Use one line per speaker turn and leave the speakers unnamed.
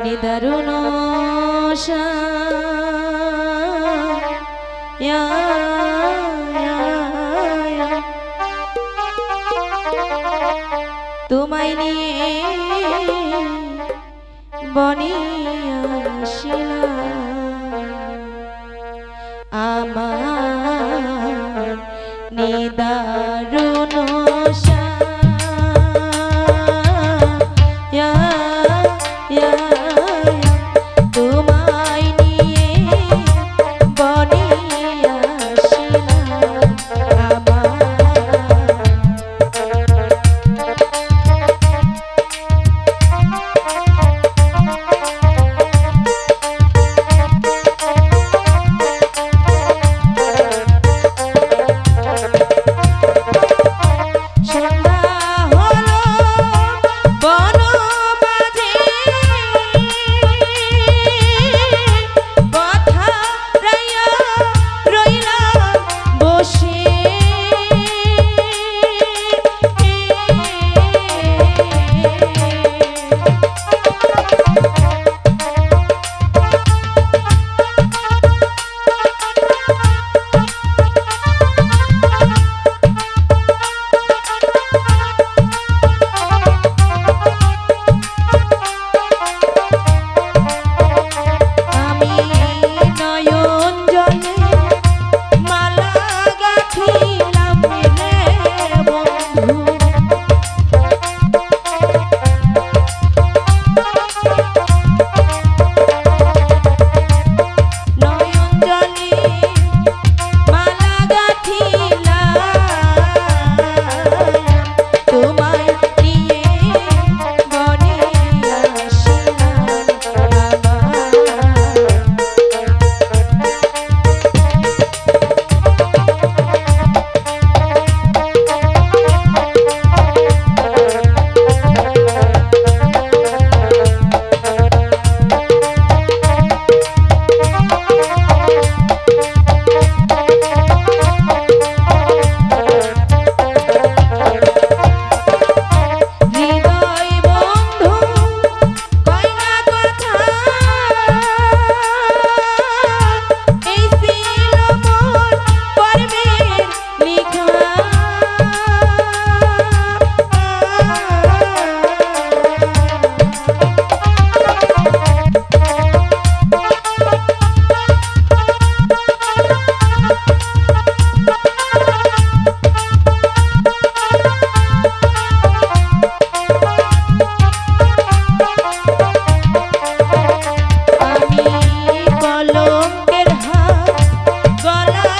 নিদারুণ তোমায় নিয়ে বনি আমার নিদারুণ la